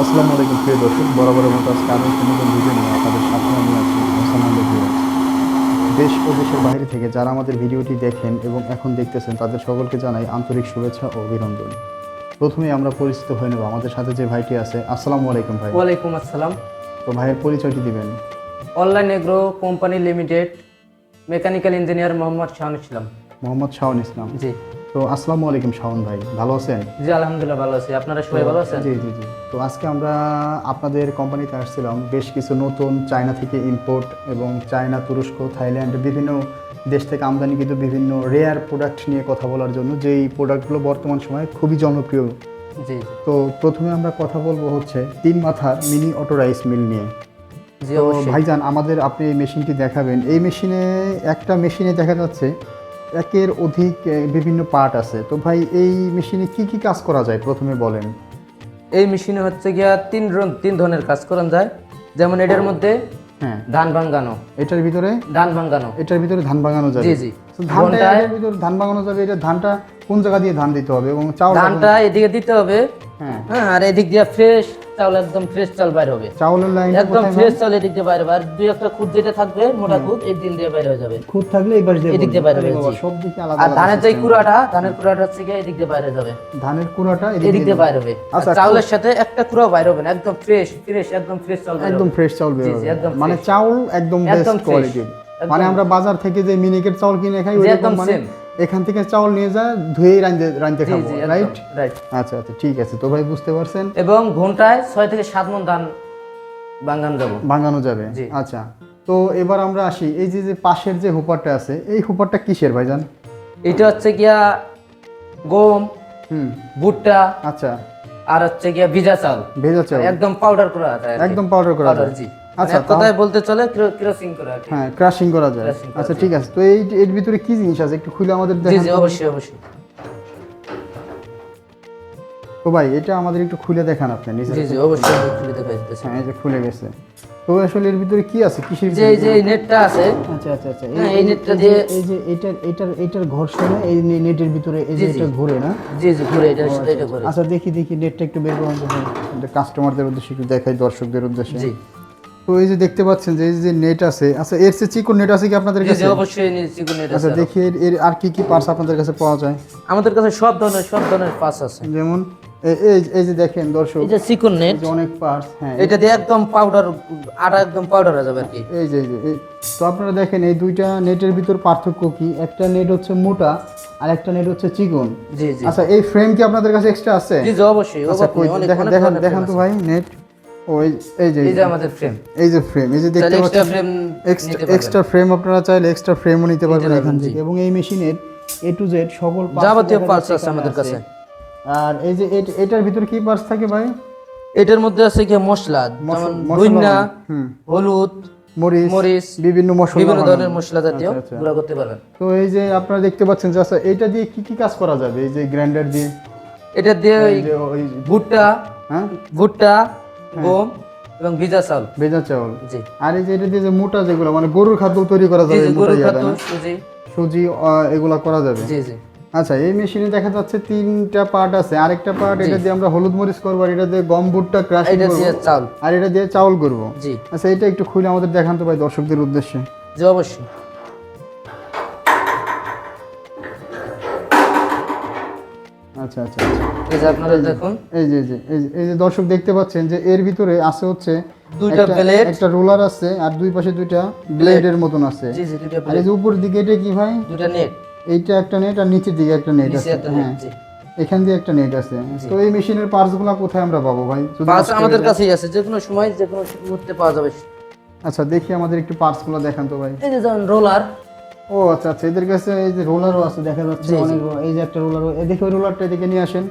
আসসালামু আলাইকুম প্রিয় দর্শক। বরাবরের মতো আজকে আরও একটি নতুন ভিডিও নিয়ে আপনাদের সাথে আমি আছি হাসান দেশ ও দেশের বাইরে থেকে যারা আমাদের ভিডিওটি দেখেন এবং এখন দেখতেছেন তাদের সকলকে জানাই আন্তরিক শুভেচ্ছা ও অভিনন্দন। প্রথমে আমরা পরিচিত হয়ে নেব আমাদের সাথে যে ভাইটি আছে। আসসালামু আলাইকুম ভাই। ওয়ালাইকুম আসসালাম। তো ভাইয়ের পরিচয়টি দিবেন। Online agro company limited mechanical engineer Mohammad Shahan Islam. Mohammad Shaon Islam. জি। তো আসসালামু আলাইকুম শাওন ভাই। ভালো আছেন? জি আলহামদুলিল্লাহ ভালো আছি। আপনারা সবাই ভালো আছেন? জি জি জি। তো আজকে আমরা আপনাদের কোম্পানিতে আসছিলাম। বেশ কিছু নতুন চায়না থেকে ইম্পোর্ট এবং চায়না তুরস্ক থাইল্যান্ড বিভিন্ন দেশ থেকে আমদানি কিন্তু বিভিন্ন রেয়ার প্রোডাক্ট নিয়ে কথা বলার জন্য যেই প্রোডাক্টগুলো বর্তমান সময়ে খুবই জনপ্রিয়। জি তো প্রথমে আমরা কথা বলব হচ্ছে তিন মাথার মিনি অটো রাইস মিল নিয়ে। ভাইজান আমাদের আপনি এই মেশিনটি দেখাবেন। এই মেশিনে একটা মেশিনে দেখা যাচ্ছে একের অধিক বিভিন্ন পার্ট আছে। তো ভাই এই মেশিনে কি কি কাজ করা যায় প্রথমে বলেন? এই মেশিনে হচ্ছে গিয়া তিন তিন ধরনের কাজ করা যায়। যেমন এটার মধ্যে হ্যাঁ। ধান ভাঙ্গানো এটার ভিতরে? ধান ভাঙ্গানো এটার ভিতরে ধান ভাঙানো যাবে। জি জি। ধানটা এটার ভিতরে ধান ভাঙানো যাবে এটা ধানটা কোন জায়গা দিয়ে ধান দিতে হবে এবং চাউল ধানটা এদিকে দিতে হবে। হ্যাঁ। হ্যাঁ আর এদিক দিয়ে ফ্রেশ চাউল একদম ফ্রেশ চাল বাইর হবে। চাউলের লাইন একদম ফ্রেশ চাল এদিক দিয়ে বাইরে হবে। আর দুই একটা খুদ যেটা থাকবে মোটা খুদ এই দিন দিয়ে বাইরে হয়ে যাবে। খুদ থাকলে এবার দিয়ে এদিক দিয়ে বলবেন। বাইরে হবে, সব দিকে আলাদা আর ধানের যে কুড়াটা ধানের কুড়াটা হচ্ছে গিয়ে এদিক দিয়ে বাইরে যাবে। ধানের কুড়াটা এদিক এদিক দিয়ে বাইরে হবে। আচ্ছা, চাউলের সাথে একটা কুড়াও বাইরে হবে না একদম ফ্রেশ ফ্রেশ একদম ফ্রেশ বাইরে একদম ফ্রেশ চাউল বের হবে। মানে চাউল একদম বেস্ট একদম- মানে আমরা বাজার থেকে যে মিনিকেট চাউল কিনে খাই ওই একদম মানে। এখান থেকে চাউল নিয়ে যা ধুয়ে রাঁধতে রাঁধতে খাব জি, রাইট আচ্ছা আচ্ছা ঠিক আছে তো ভাই বুঝতে পারছেন? এবং ঘন্টায় ছয় থেকে সাত মন ধান বাঙ্গান যাব। ভাঙানো যাবে? আচ্ছা তো এবার আমরা আসি এই যে যে পাশের যে হুপারটা আছে এই হুপারটা কিসের ভাইজান? এটা হচ্ছে গিয়া গম হুম। ভুট্টা আচ্ছা। আর হচ্ছে গিয়া ভিজা চাল। ভেজা চাল। একদম পাউডার করা একদম পাউডার করা জি। আচ্ছা, আচ্ছা কথায় বলতে চলে ক্রসিং করা হ্যাঁ ক্রাশিং করা যায়। আচ্ছা ঠিক আছে। তো এই এর ভিতরে কি জিনিস আছে? একটু খুলে আমাদের দেখান জি অবশ্যই অবশ্যই। তো ভাই এটা আমাদের একটু খুলে দেখান আপনি জি জি অবশ্যই খুলে দেখাই দিতেছি। হ্যাঁ এই যে খুলে গেছে। তো আসলে এর ভিতরে কি আছে? কিসের যে যে এই নেটটা আছে আচ্ছা আচ্ছা আচ্ছা। হ্যাঁ, এই নেটটা দিয়ে- এই যে এটার এটার এটার ঘর্ষণে এই নেটের ভিতরে এই যে। এটা ঘুরে না? জি জি ঘুরে সাথে এটা ঘুরে। আচ্ছা দেখি দেখি নেটটা একটু বের করুন। এটা কাস্টমারদের উদ্দেশ্যে একটু দেখাই দর্শকদের উদ্দেশ্যে। জি। তো এই যে দেখতে পাচ্ছেন যে এই যে নেট আছে আচ্ছা এর চেয়ে চিকন নেট আছে কি আপনাদের কাছে? অবশ্যই চিকন নেট আছে আচ্ছা দেখি এর আর কি কি পার্টস আপনাদের কাছে পাওয়া যায়? আমাদের কাছে সব ধরনের সব ধরনের পাস আছে। যেমন এই এই যে দেখেন দর্শক এই যে চিকন নেট অনেক পার্টস হ্যাঁ এটা দিয়ে একদম পাউডার আটা একদম পাউডার হয়ে যাবে আর কি। এই যে এই যে তো আপনারা দেখেন এই দুইটা নেটের ভিতর পার্থক্য কি? একটা নেট হচ্ছে মোটা আর একটা নেট হচ্ছে চিকন। জি জি। আচ্ছা এই ফ্রেম কি আপনাদের কাছে এক্সট্রা আছে? জি অবশ্যই আচ্ছা অবশ্যই, অনেক দেখেন দেখেন দেখেন তো ভাই নেট ও এই এই যে এই যে আমাদের ফ্রেম এই যে ফ্রেম এই যে দেখতে পাচ্ছেন ফ্রেম এক্সট্রা ফ্রেম আপনারা চাইলে এক্সট্রা ফ্রেমও নিতে পারবেন এখান থেকে। এবং এই মেশিনের এ টু জেড সকল parts যাবতীয় দেখা আছে আমাদের কাছে। আর এই যে এটার ভিতরে কি পার্টস থাকে ভাই? এটার মধ্যে আছে কি মশলা যেমন হলুদ মরিচ মরিচ বিভিন্ন মশলা বিভিন্ন ধরনের মশলা জাতীয় আচ্ছা, আচ্ছা। গুঁড়া করতে পারবেন। তো এই যে আপনারা দেখতে পাচ্ছেন যে আচ্ছা এইটা দিয়ে কি কি কাজ করা যাবে? এই যে গ্রাইন্ডার দিয়ে? এটা দিয়ে ভুট্টা হ্যাঁ? ভুট্টা গম এবং ভিজা চাল ভেজা চাউল। জি। আর এই যে এটা দিয়ে যে মোটা যেগুলো মানে গরুর খাদ্য তৈরি করা যাবে মোটা গরুর ইয়াটা না? সুজি সুজি আহ, এগুলা করা যাবে। জি জি। আচ্ছা এই মেশিনে দেখা যাচ্ছে তিনটা পার্ট আছে। আরেকটা পার্ট এটা দিয়ে আমরা হলুদ মরিচ করব আর এটা দিয়ে গম ভুট্টা ক্রাশিং এটা করব। দিয়ে চাল আর এটা দিয়ে চাউল করব। জি। আচ্ছা এটা একটু খুলে আমাদের দেখান তো ভাই দর্শকদের উদ্দেশ্যে। জি অবশ্যই। আচ্ছা আচ্ছা আচ্ছা। এই যে আপনারা দেখুন। এই যে এই যে এই যে- দর্শক দেখতে পাচ্ছেন যে এর ভিতরে আছে হচ্ছে দুইটা blade। একটা রোলার আছে আর দুই পাশে দুইটা ব্লেডের মতন আছে। জি জি দুটা আর এই যে উপর দিকে এটা কি ভাই? দুটা নেট এইটা একটা নেট আর নিচের দিকে একটা নেট আছে। হ্যাঁ। এখান দিয়ে একটা নেট আছে। তো এই মেশিনের পার্টসগুলো কোথায় আমরা পাবো ভাই? হয়ে আমাদের কাছেই আছে। যে কোনো সময় যে কোনো মুহূর্তে পাওয়া যাবে। আচ্ছা দেখি আমাদের একটু পার্টসগুলো দেখান তো ভাই। এই যে যেমন রোলার ও আচ্ছা আচ্ছা এদের কাছে এই যে রোলারও আছে দেখা যাচ্ছে। অনেক এই যে একটা রোলার দেখি ওই রোলারটা এদিকে নিয়ে আসেন।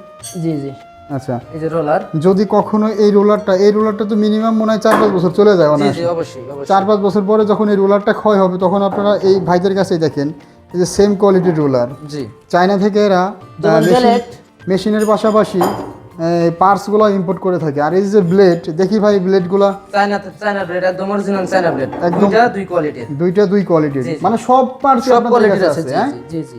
জি জি। আচ্ছা। এই যে রোলার। যদি কখনো এই রোলারটা এই রোলারটা তো মিনিমাম মনে হয় চার পাঁচ বছর চলে যায় অবশ্যই চার পাঁচ বছর পরে যখন এই রোলারটা ক্ষয় হবে তখন আপনারা এই ভাইদের কাছেই দেখেন এই যে সেম কোয়ালিটির রোলার জি। চায়না থেকে এরা মেশিনের পাশাপাশি পার্টসগুলো ইম্পোর্ট করে থাকে। আর এই যে ব্লেড দেখি ভাই ব্লেডগুলো চায়না চায়না ব্লেড একদম অরিজিনাল চায়না ব্লেড। দুইটা দুই কোয়ালিটির দুইটা দুই কোয়ালিটির। মানে সব পার্টস আপনাদের কাছে আছে হ্যাঁ?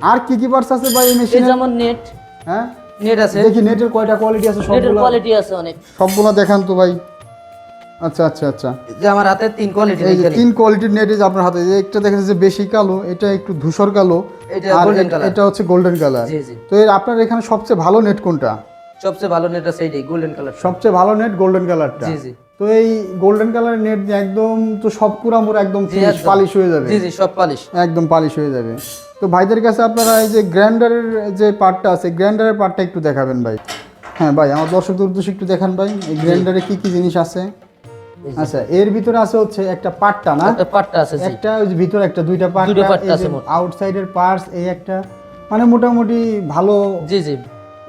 আর কি কি পার্টস আছে ভাই এই মেশিনে যেমন নেট হ্যাঁ? নেট আছে। দেখি নেটের কয়টা কোয়ালিটি আছে নেটের কোয়ালিটি আছে অনেক। সবগুলো দেখান তো ভাই। আচ্ছা আচ্ছা আচ্ছা। যে আমার হাতে তিন কোয়ালিটি এই তিন কোয়ালিটির নেট এই আপনার হাতে যে একটা দেখা যাচ্ছে বেশি কালো এটা একটু ধূসর কালো এটা এ- color। এটা হচ্ছে গোল্ডেন কালার জি জি। তো এর আপনার এখানে সবচেয়ে ভালো নেট কোনটা? সবচেয়ে ভালো নেট আছে এইটাই গোল্ডেন কালার সবচেয়ে ভালো নেট গোল্ডেন কালারটা জি জি। তো এই গোল্ডেন কালারের নেট একদম তো সব কুড়ামুড় একদম একদম। পালিশ হয়ে যাবে। জি জি সব পালিশ একদম পালিশ হয়ে যাবে। তো ভাইদের কাছে আপনারা এই যে গ্র্যান্ডারের যে পার্টটা আছে গ্র্যান্ডারের পার্টটা একটু দেখাবেন ভাই। হ্যাঁ ভাই আমার দর্শকদের উদ্দেশ্যে একটু দেখান ভাই এই গ্র্যান্ডারে কি কি জিনিস আছে? আচ্ছা এর ভিতরে আছে হচ্ছে একটা পার্টটা না? একটা পাটটা আছে জি। একটা ওই ভিতরে একটা দুইটা পার্ট দুইটা part আছে আউটসাইডের পার্টস এই একটা। মানে মোটামুটি ভালো জি জি।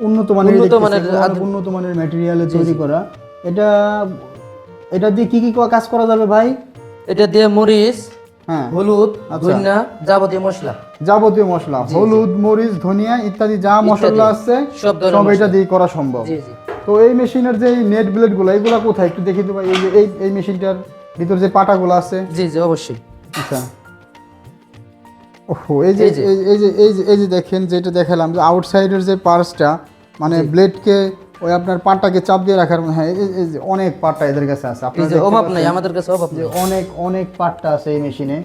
উন্নত মানের উন্নত মানের উন্নত ম্যাটেরিয়ালে তৈরি করা। এটা এটা দিয়ে কি কি কাজ করা যাবে ভাই? এটা দিয়ে মরিচ হ্যাঁ। হলুদ আচ্ছা। ধনিয়া যাবতীয় মশলা। যাবতীয় মশলা। হলুদ মরিচ ধনিয়া ইত্যাদি যা মশলা আছে সব এটা দিয়ে করা সম্ভব। তো এই মেশিনের যে নেট ব্লেডগুলো এগুলো কোথায়? একটু দেখি তো ভাই এই এই এই মেশিনটার ভিতর যে পাটা পাটাগুলো আছে। জি জি অবশ্যই। আচ্ছা। এই যে এই যে। এই যে এই যে দেখেন যেটা দেখালাম যে আউটসাইডের যে পার্সটা মানে ব্লেডকে ওই আপনার পাটাকে চাপ দিয়ে রাখার হ্যাঁ এই- এই যে অনেক পাটটা এদের কাছে আছে। আপনারা অভাব নাই আমাদের কাছে অভাব নেই। অনেক অনেক পাটটা আছে এই মেশিনে।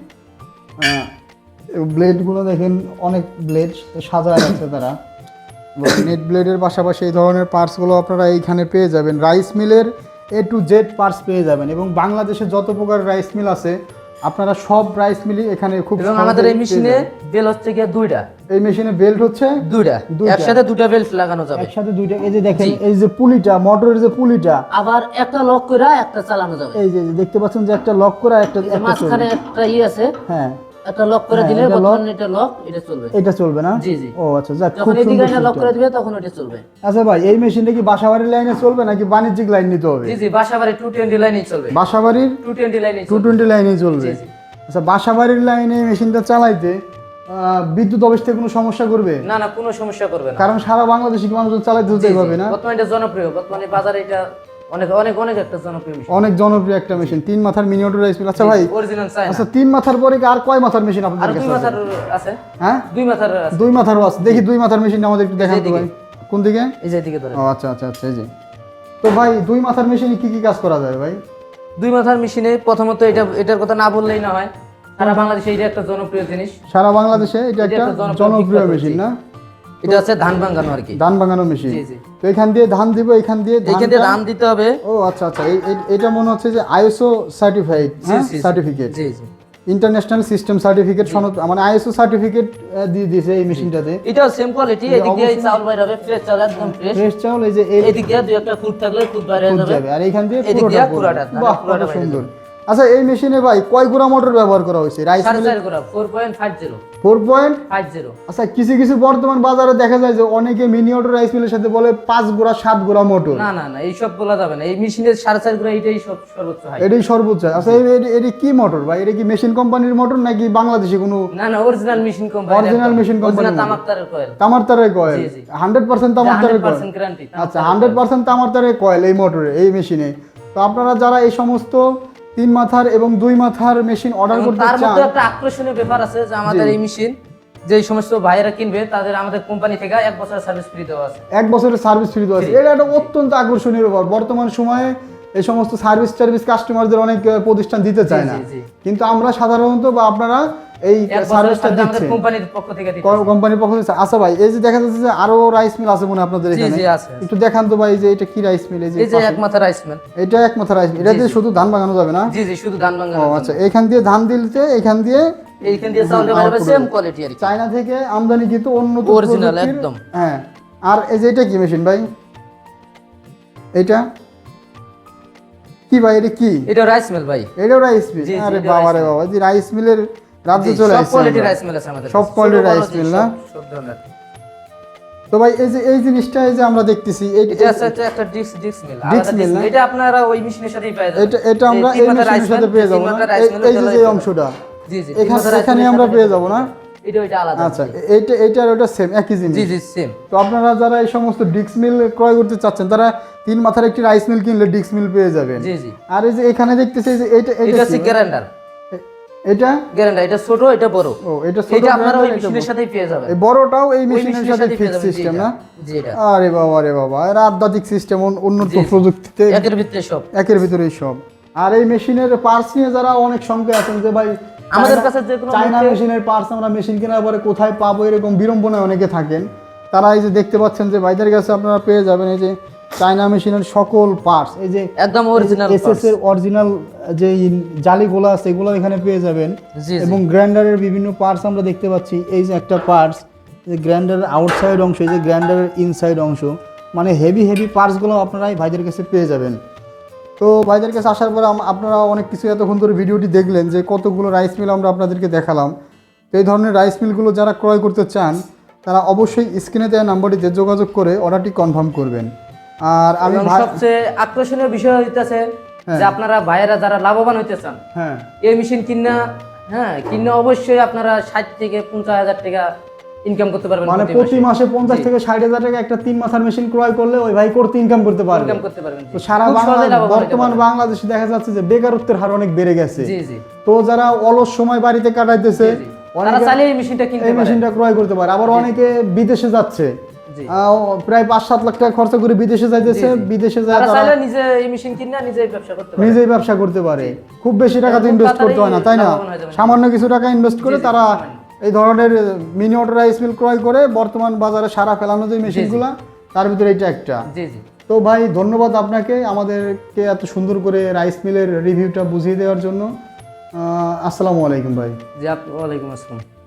ব্লেডগুলো দেখেন অনেক ব্লেড সাজায় আছে তারা। নেট ব্লেডের পাশাপাশি এই ধরনের পার্টসগুলো আপনারা এইখানে পেয়ে যাবেন। রাইস মিলের এ টু জেড পার্টস পেয়ে যাবেন। এবং বাংলাদেশে যত প্রকার রাইস মিল আছে আপনারা সব প্রাইস মিলি এখানে খুব এবং আমাদের এই মেশিনে বেল হচ্ছে গিয়ে দুইটা। এই মেশিনে বেল্ট হচ্ছে দুইটা। একসাথে দুইটা বেল্ট লাগানো যাবে। একসাথে দুইটা। এই যে দেখেন এই যে পুলিটা মোটরের যে পুলিটা আবার একটা লক করা একটা চালানো যাবে। এই যে দেখতে পাচ্ছেন যে একটা লক করা একটা মাঝখানে একটা ই আছে। হ্যাঁ। একটা লক করে হ্যাঁ, দিলে বর্তমানে এটা লক এটা চলবে। এটা চলবে না? জি, জি। ও আচ্ছা যাক যখন সুন্দর লক করে দিবে তখন এটা চলবে। আচ্ছা ভাই এই মেশিনটা কি বাসাবাড়ির লাইনে চলবে নাকি বাণিজ্যিক লাইন নিতে হবে? জি জি বাসাবাড়ি টু টোয়েন্টি লাইনেই চলবে। বাসাবাড়ির টু টোয়েন্টি লাইনেই টু চলবে। আচ্ছা বাসাবাড়ির লাইনে মেশিনটা চালাইতে বিদ্যুৎ অফিস থেকে কোনো সমস্যা করবে? না না কোনো সমস্যা করবে না। কারণ সারা বাংলাদেশে কি মানুষ চালাইতে হতে হবে না? বর্তমানে এটা জনপ্রিয়। বর্তমানে বাজারে এটা অনেক অনেক অনেক একটা জনপ্রিয় মেশিন অনেক জনপ্রিয় একটা মেশিন তিন মাথার মিনিওটর রাইস মিল আচ্ছা ভাই অরিজিনাল চাই আচ্ছা তিন মাথার পরে আর কয় মাথার মেশিন আপনাদের কাছে আছে? মাথার আছে। হ্যাঁ? দুই মাথার আছে। দুই মাথারও আছে। দেখি দুই মাথার মেশিনটা আমাদের একটু দেখান তো ভাই। কোন দিকে? এই যে এদিকে ধরে ও আচ্ছা আচ্ছা আচ্ছা এই যে। তো ভাই দুই মাথার মেশিনে কি কি কাজ করা যায় ভাই? দুই মাথার মেশিনে প্রথমত এটা এটার কথা না বললেই না হয়। সারা বাংলাদেশে এটা একটা জনপ্রিয় জিনিস। সারা বাংলাদেশে এটা একটা জনপ্রিয় মেশিন না? এটা হচ্ছে ধান ভাঙানো আর কি। ধান ভাঙানো মেশিন। তো এখান দিয়ে ধান দিব এখান দিয়ে ধানটা- দিয়ে ধান দিতে হবে। ও আচ্ছা আচ্ছা। এটা মনে হচ্ছে যে আইএসও সার্টিফাইড। সার্টিফিকেট জি জি। ইন্টারন্যাশনাল সিস্টেম সার্টিফিকেট সনদ মানে আইএসও সার্টিফিকেট দিয়ে দিয়েছে এই মেশিনটাতে এটাও সেম কোয়ালিটি এদিক দিয়ে। চাউল বাইরে হবে ফ্রেশ চাউল একদম ফ্রেশ ফ্রেশ চাউল এই যে এদিক দিয়ে দুই একটা ফুট থাকলে ফুট বাইরে যাবে। আর এইখান দিয়ে পুরোটা। পুরাটা, বাহ সুন্দর। আচ্ছা এই মেশিনে ভাই কয় গুড়া মোটর ব্যবহার করা হয়েছে? রাইস ফাইভ জিরো আচ্ছা কিছু কিছু বর্তমান বাজারে দেখা যায় যে অনেকে মিনি অটো রাইস মিলের সাথে বলে পাঁচ গোড়া সাত গোড়া মোটর। না না না এইসব বলা যাবে না। এই মেশিনের সাড়ে চার করে এইটাই সব সর্বোচ্চ হাই এটাই সর্বোচ্চ। আচ্ছা এই- এটি- কি মোটর ভাই? এটা কি মেশিন কোম্পানির মোটর নাকি বাংলাদেশে কোনো না না অরিজিনাল মেশিন কোম্পানি অরিজিনাল মধ্যে। তামাক তারের কয়েল তামার তারের কয়েল জি, জি। হান্ড্রেড পার্সেন্ট তামার তারের কয়েল 100% আচ্ছা হান্ড্রেড পার্সেন্ট তামার তারের কয়েল এই মোটরে এই মেশিনে তো আপনারা যারা এই সমস্ত তিন মাথার এবং দুই মাথার মেশিন অর্ডার করতে চান। তার মধ্যে একটা আকর্ষণীয় ব্যাপার আছে যে আমাদের এই মেশিন যে সমস্ত ভাইয়েরা কিনবে তাদের আমাদের কোম্পানি থেকে এক বছরের সার্ভিস ফ্রি দেওয়া আছে। এক বছরের সার্ভিস ফ্রি দেওয়া আছে। এটা একটা অত্যন্ত আকর্ষণীয় ব্যাপার। বর্তমান সময়ে এই সমস্ত সার্ভিস টার্ভিস কাস্টমারদের অনেক প্রতিষ্ঠান দিতে চায় না। কিন্তু আমরা সাধারণত বা আপনারা এই সার্ভিসটা দিচ্ছেন। কোম্পানির পক্ষ থেকে কোম্পানির পক্ষ থেকে আচ্ছা ভাই এই যে দেখা যাচ্ছে যে আরও রাইস মিল আছে মনে আপনাদের এখানে। জি, আছে, আছে। একটু দেখান তো ভাই যে এটা কি রাইস মিল এই যে এই যে এক মাথা রাইস মিল এটা এক মাথা রাইস মিল এটা দিয়ে শুধু ধান বাগানো যাবে না? জি জি শুধু ধান ভাঙা ও আচ্ছা এখান দিয়ে ধান দিলতে এখান দিয়ে এইখান দিয়ে চাউল বাইরে হবে। সেম কোয়ালিটি আর চায়না থেকে আমদানি কিন্তু উন্নত প্রযুক্তির- একদম। হ্যাঁ। আর এই যে এটা কি মেশিন ভাই? এটা? কি ভাই এটা কি? এটা রাইস মিল ভাই। এটাও রাইস মিল আরে বাবা রে বাবা যে রাইস মিলের রাজ্যে চলে আসছে কোয়ালিটি আমরা। রাইস মিল আছে আমাদের সব rice mill সব- না? সব ধরনের তো ভাই এই যে এই জিনিসটা এই যে আমরা দেখতেছি এটা আছে একটা- ডিক্স ডিক্স মিল না? mill। এটা আপনারা ওই মেশিনের সাথেই পেয়ে যাবেন। এটা এটা আমরা এই মেশিনের সাথে পেয়ে যাব না। এই- এই যে লাগে। অংশটা জি জি এখানে এখানে আমরা পেয়ে যাব না? এটা ওইটা আলাদা। আচ্ছা এইটা এইটা আর ওটা সেম একই জিনিস? জি জি সেম তো আপনারা যারা এই সমস্ত ডিক্স মিল ক্রয় করতে চাচ্ছেন তারা তিন মাথার একটি রাইস মিল কিনলে ডিক্স মিল পেয়ে যাবেন। জি জি। আর এই যে এখানে দেখতেছি এই যে এটা এটা হচ্ছে গ্যারান্ডার এটা? গ্যারান্টি এটা ছোট এটা বড়। ও এটা ছোট এটা আপনারা ওই মেশিনের সাথেই পেয়ে যাবেন। এই বড়টাও এই মেশিনের সাথে ফিক্স সিস্টেম না? জি এটা। আরে বাবা রে বাবা। এর আধ্যাত্মিক সিস্টেম উন্নত। প্রযুক্তিতে একের ভিতরে সব। একের সব। আর এই মেশিনের পার্টস নিয়ে যারা অনেক সংখ্যা আছেন যে ভাই আমাদের কাছে যে কোনো চায়না মেশিনের পার্টস আমরা মেশিন কেনার পরে কোথায় পাবো এরকম বিড়ম্বনায় অনেকে থাকেন। তারা এই যে দেখতে পাচ্ছেন যে ভাইদের কাছে আপনারা পেয়ে যাবেন এই যে চায়না মেশিনের সকল পার্টস এই যে একদম অরিজিনাল এসএস এর অরিজিনাল যে জালিগুলো আছে এগুলো এখানে পেয়ে যাবেন। এবং গ্রাইন্ডারের বিভিন্ন পার্টস আমরা দেখতে পাচ্ছি। এই যে একটা পার্টস যে গ্রাইন্ডারের আউটসাইড অংশ এই যে গ্রাইন্ডারের ইনসাইড অংশ মানে হেভি হেভি পার্টসগুলো আপনারা এই ভাইদের কাছে পেয়ে যাবেন। তো ভাইদের কাছে আসার পরে আপনারা অনেক কিছু এতক্ষণ ধরে ভিডিওটি দেখলেন যে কতগুলো রাইস মিল আমরা আপনাদেরকে দেখালাম। তো এই ধরনের রাইস মিলগুলো যারা ক্রয় করতে চান তারা অবশ্যই স্ক্রিনে দেওয়া নাম্বারটিতে যোগাযোগ করে অর্ডারটি কনফার্ম করবেন। আর আমি সবচেয়ে আকর্ষণীয় বিষয় হইতেছে যে আপনারা ভাইয়েরা যারা লাভবান হইতে চান হ্যাঁ। এই মেশিন কিনা হ্যাঁ কিনা অবশ্যই আপনারা ষাট থেকে পঞ্চাশ হাজার টাকা ইনকাম করতে পারবেন মানে প্রতি মাসে। মাসে পঞ্চাশ থেকে ষাট হাজার টাকা একটা তিন মাথার মেশিন ক্রয় করলে ওই ভাই করতে ইনকাম করতে পারবে। ইনকাম করতে পারবেন তো সারা খুব সহজে বাংলা লাভবান হইতে বর্তমান বাংলাদেশে দেখা যাচ্ছে যে বেকারত্বের হার অনেক বেড়ে গেছে। জি জি। তো যারা অলস সময় বাড়িতে কাটাইতেছে। তারা চাইলে এই মেশিনটা কিনতে এই মেশিনটা ক্রয় করতে পারে। আবার অনেকে বিদেশে যাচ্ছে। প্রায় পাঁচ সাত লাখ টাকা খরচা করে বিদেশে যাইতেছে। বিদেশে যায় তারা নিজে এই মেশিন কিনে নিজেই ব্যবসা করতে পারে। নিজেই ব্যবসা করতে পারে। খুব বেশি টাকা তো ইনভেস্ট করতে হয় না তাই না। সামান্য কিছু টাকা ইনভেস্ট করে তারা এই ধরনের মিনি অটো রাইস মিল ক্রয় করে বর্তমান বাজারে সারা ফেলানো যে মেশিনগুলো তার ভিতরে এটা একটা। জি জি। তো ভাই ধন্যবাদ আপনাকে আমাদেরকে এত সুন্দর করে রাইস মিলের রিভিউটা বুঝিয়ে দেওয়ার জন্য। আসসালামু আলাইকুম ভাই। জি ওয়ালাইকুম আসসালাম।